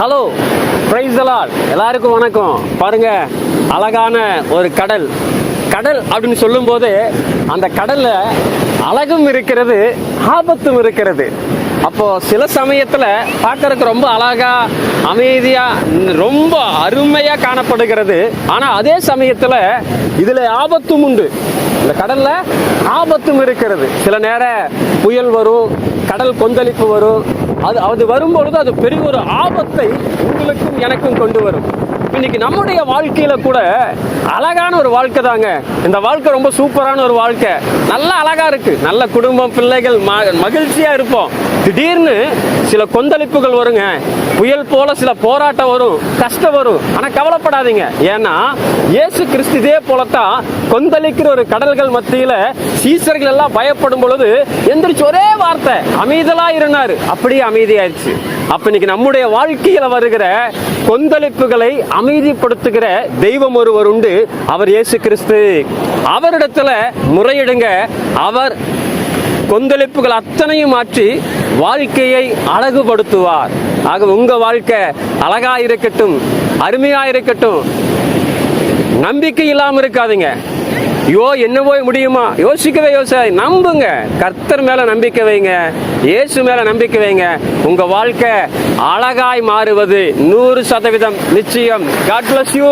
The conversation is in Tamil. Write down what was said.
ஹலோ பிரைஸ் எல்லாருக்கும் வணக்கம். பாருங்க அழகான ஒரு கடல். கடல் அப்படின்னு சொல்லும்போது அந்த கடலில் அழகும் இருக்கிறது ஆபத்தும் இருக்கிறது. அப்போ சில சமயத்துல பார்க்கறதுக்கு ரொம்ப அழகா அமைதியா ரொம்ப அருமையா காணப்படுகிறது. ஆனா அதே சமயத்துல இதுல ஆபத்தும் உண்டு. இந்த கடல்ல ஆபத்தும் இருக்கிறது. சில நேரம் புயல் வரும் கடல் கொந்தளிப்பு வரும். அது அது வரும்பொழுது அது பெரிய ஒரு ஆபத்தை உங்களுக்கும் எனக்கும் கொண்டு வரும். இன்னைக்கு நம்முடைய வாழ்க்கையில கூட அழகான ஒரு வாழ்க்கை தாங்க. இந்த வாழ்க்கை ரொம்ப சூப்பரான ஒரு வாழ்க்கை. நல்ல அழகா இருக்கு. நல்ல குடும்பம் பிள்ளைகள் மகிழ்ச்சியா இருப்போம். திடீர்னு சில கொந்தளிப்புகள் வருங்க. புயல் போல சில போராட்டம் வரும் கஷ்டம் வரும். ஆனால் கவலைப்படாதீங்க. ஏன்னா இயேசு கிறிஸ்து இதே போலத்தான் கொந்தளிக்கிற ஒரு கடல்கள் மத்தியில சீசர்கள் எல்லாம் பயப்படும் பொழுது எந்திரிச்சு ஒரே வார்த்தை அமைதலா இருந்தாரு. அப்படியே அமைதியாயிருச்சு அப்ப இன்னைக்கு நம்முடைய வாழ்க்கையில வருகிற கொந்தளிப்புகளை அமைதிப்படுத்துகிற தெய்வம் ஒருவர் உண்டு. அவர் இயேசு கிறிஸ்து. அவரிடத்துல முறையிடுங்க. அவர் கொந்தளிப்புகள் அத்தனையும் மாற்றி வாழ்க்கையை அழகுபடுத்துவார். ஆக உங்க வாழ்க்கை அழகாக இருக்கட்டும் அருமையாக இருக்கட்டும். நம்பிக்கை இல்லாமல் இருக்காதீங்க. ஐயோ என்ன போய் முடியுமா? யோசிக்கவே யோசி நம்புங்க. கர்த்தர் மேல நம்பிக்கை வைங்க. இயேசு மேல நம்பிக்கை வைங்க. உங்க வாழ்க்கை அழகாய் மாறுவது நூறு சதவீதம் நிச்சயம். God bless you